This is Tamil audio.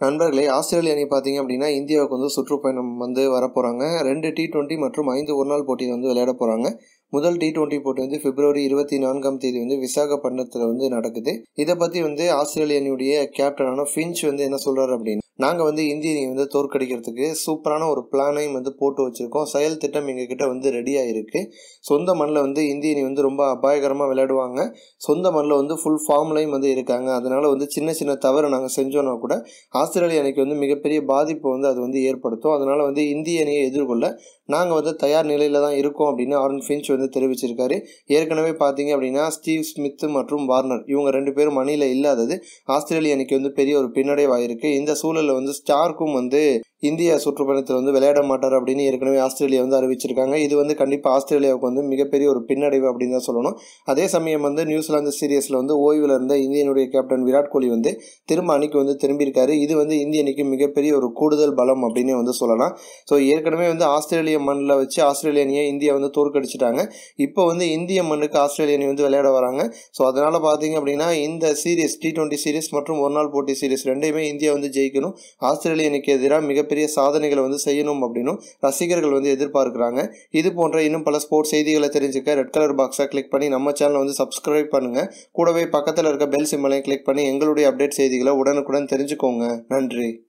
நண்பர்களே ஆஸ்திரேலிய அணி பார்த்தீங்க அப்படின்னா இந்தியாவுக்கு வந்து சுற்றுப்பயணம் வந்து வரப்போகிறாங்க ரெண்டு டி டுவெண்ட்டி மற்றும் ஐந்து ஒரு நாள் போட்டியில் வந்து விளையாட போகிறாங்க முதல் டி டுவெண்ட்டி போட்டி வந்து பிப்ரவரி இருபத்தி நான்காம் தேதி வந்து விசாகப்பட்டினத்தில் வந்து நடக்குது. இதை பற்றி வந்து ஆஸ்திரேலிய அணியுடைய கேப்டனான ஃபின்ச் வந்து என்ன சொல்கிறார் அப்படின்னு நாங்கள் வந்து இந்திய வந்து தோற்கடிக்கிறதுக்கு சூப்பரான ஒரு பிளானையும் வந்து போட்டு வச்சுருக்கோம். செயல் திட்டம் எங்ககிட்ட வந்து ரெடியாக இருக்குது சொந்த மண்ணில் வந்து இந்திய வந்து ரொம்ப அபாயகரமாக விளையாடுவாங்க. சொந்த மண்ணில் வந்து ஃபுல் ஃபார்ம்லையும் வந்து இருக்காங்க. அதனால் வந்து சின்ன சின்ன தவறு நாங்கள் செஞ்சோன்னா கூட ஆஸ்திரேலிய அணிக்கு வந்து மிகப்பெரிய பாதிப்பு வந்து அது வந்து ஏற்படுத்தும். அதனால் வந்து இந்திய அணியை எதிர்கொள்ள நாங்கள் வந்து தயார் நிலையில் தான் இருக்கோம் அப்படின்னு ஆரன் ஃபின்ச் வந்து தெரிவிச்சிருக்காரு. ஏற்கனவே பார்த்தீங்க அப்படின்னா ஸ்டீவ் ஸ்மித் மற்றும் வார்னர் இவங்க ரெண்டு பேரும் அணியில் இல்லாதது ஆஸ்திரேலிய அணிக்கு வந்து பெரிய ஒரு பின்னடைவாயிருக்கு. இந்த சூழல் வந்து ஸ்டார்க்கும் வந்து இந்திய சுற்றுப்பயணத்தில் வந்து விளையாட மாட்டார் அப்படின்னு ஏற்கனவே ஆஸ்திரேலியா வந்து அறிவிச்சிருக்காங்க. இது வந்து கண்டிப்பாக ஆஸ்திரேலியாவுக்கு வந்து மிகப்பெரிய ஒரு பின்னடைவு அப்படின்னு தான் சொல்லணும். அதே சமயம் வந்து நியூசிலாந்து சீரியஸில் வந்து ஓய்வில் இருந்த இந்தியனுடைய கேப்டன் விராட் கோலி வந்து திரும்ப அணிக்கு வந்து திரும்பியிருக்காரு. இது வந்து இந்திய அணிக்கு மிகப்பெரிய ஒரு கூடுதல் பலம் அப்படின்னே வந்து சொல்லலாம். ஸோ ஏற்கனவே வந்து ஆஸ்திரேலிய மண்ணில் வச்சு ஆஸ்திரேலிய அணியை இந்தியா வந்து தோற்கடிச்சிட்டாங்க. இப்போ வந்து இந்திய மண்ணுக்கு ஆஸ்திரேலிய அணி வந்து விளையாட வராங்க. ஸோ அதனால் பார்த்தீங்க அப்படின்னா இந்த சீரியஸ் டி டுவெண்ட்டி சீரிஸ் மற்றும் ஒரு நாள் போட்டி சீரிஸ் ரெண்டையுமே இந்தியா வந்து ஜெயிக்கணும். ஆஸ்திரேலிய அணிக்கு எதிராக மிகப்பெரிய சாதனைகளை வந்து செய்யணும் அப்படின்னும் ரசிகர்கள் வந்து எதிர்பார்க்குறாங்க. இது போன்ற இன்னும் பல ஸ்போர்ட்ஸ் செய்திகளை தெரிஞ்சுக்க ரெட் கலர் பாக்ஸை கிளிக் பண்ணி நம்ம சேனலை வந்து சப்ஸ்கிரைப் பண்ணுங்கள் கூடவே பக்கத்தில் இருக்க பெல் சிம்மலையும் கிளிக் பண்ணி எங்களுடைய அப்டேட் செய்திகளை உடனுக்குடன் தெரிஞ்சுக்கோங்க. நன்றி.